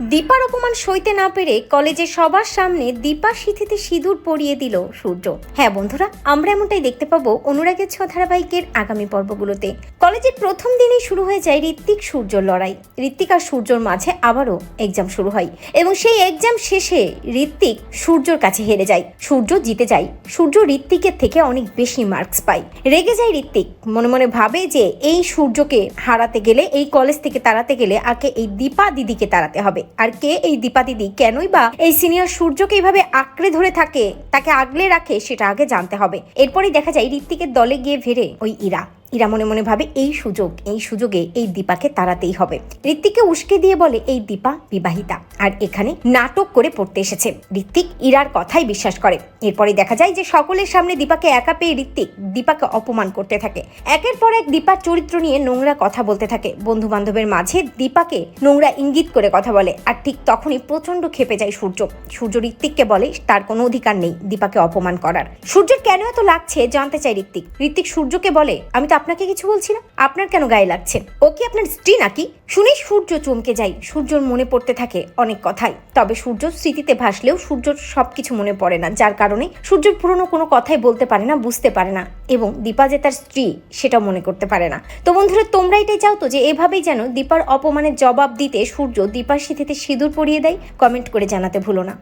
দীপার অপমান সইতে না পেরে কলেজে সবার সামনে দীপা সিথিতে সিঁদুর পরিয়ে দিল সূর্য। হ্যাঁ বন্ধুরা, আমরা এমনটাই দেখতে পাবো অনুরাগের ছ ধারাবাহিকের আগামী পর্বগুলোতে। কলেজের প্রথম দিনেই শুরু হয়ে যায় ঋত্বিক সূর্যর লড়াই। ঋত্বিক আর সূর্যর মাঝে আবারও এক্সাম শুরু হয় এবং সেই এক্সাম শেষে ঋত্বিক সূর্যর কাছে হেরে যায়। সূর্য জিতে যায়। সূর্য ঋত্বিকের থেকে অনেক বেশি মার্কস পায়। রেগে যায় ঋত্বিক। মনে মনে ভাবে যে এই সূর্যকে হারাতে গেলে, এই কলেজ থেকে তাড়াতে গেলে আগে এই দীপা দিদিকে তাড়াতে হবে। আর কে এই দীপা দিদি? কেনই বা এই সিনিয়র সূর্যকে এইভাবে আঁকড়ে ধরে থাকে? তাকে আগলে রাখে সেটা আগে জানতে হবে। এরপরই দেখা যায় ঋত্বিকের দলে গিয়ে ভেড়ে ওই ইরা। ইরা মনে মনে ভাবে এই সুযোগ, এই সুযোগে এই দীপাকে তাড়াতেই হবে। ঋত্বিককে উস্কে দিয়ে বলে, এই দীপা বিবাহিতা। আর এখানে নাটক করে পড়তে এসেছে। ঋত্বিক ইরার কথাই বিশ্বাস করে। এরপরে দেখা যায় যে সকলের সামনে দীপাকে একা পেয়ে ঋত্বিক দীপাকে অপমান করতে থাকে। একের পর এক দীপার চরিত্র নিয়ে নোংরা কথা বলতে থাকে। বন্ধু বান্ধবের মাঝে দীপাকে নোংরা ইঙ্গিত করে কথা বলে, আর ঠিক তখনই প্রচণ্ড খেপে যায় সূর্য। সূর্য ঋত্বিককে বলে, তার কোনো অধিকার নেই দীপাকে অপমান করার। সূর্যের কেন এত লাগছে জানতে চাই ঋত্বিক। ঋত্বিক সূর্যকে বলে, আমি তো আপনাকে কিছু বলছি না? আপনার কেন গায়ে লাগছে? ও কি আপনার স্ত্রী নাকি? শুনেই সূর্য চমকে যায়। সূর্যর মনে পড়তে থাকে অনেক কথাই। তবে সূর্য স্মৃতিতে ভাসলেও সূর্যর সবকিছু মনে পড়ে না, যার কারণে সূর্যর পুরনো কোনো কথাই বলতে পারে না, বুঝতে পারে না। এবং দীপা যে তার স্ত্রী সেটা মনে করতে পারে না। তো বন্ধুরা, তোমরা এটাই চাও তো যে এভাবেই যেন দীপার অপমানের জবাব দিতে সূর্য দীপার স্মৃতিতে সিঁদুর পরিয়ে দেয়? কমেন্ট করে জানাতে ভুলো না।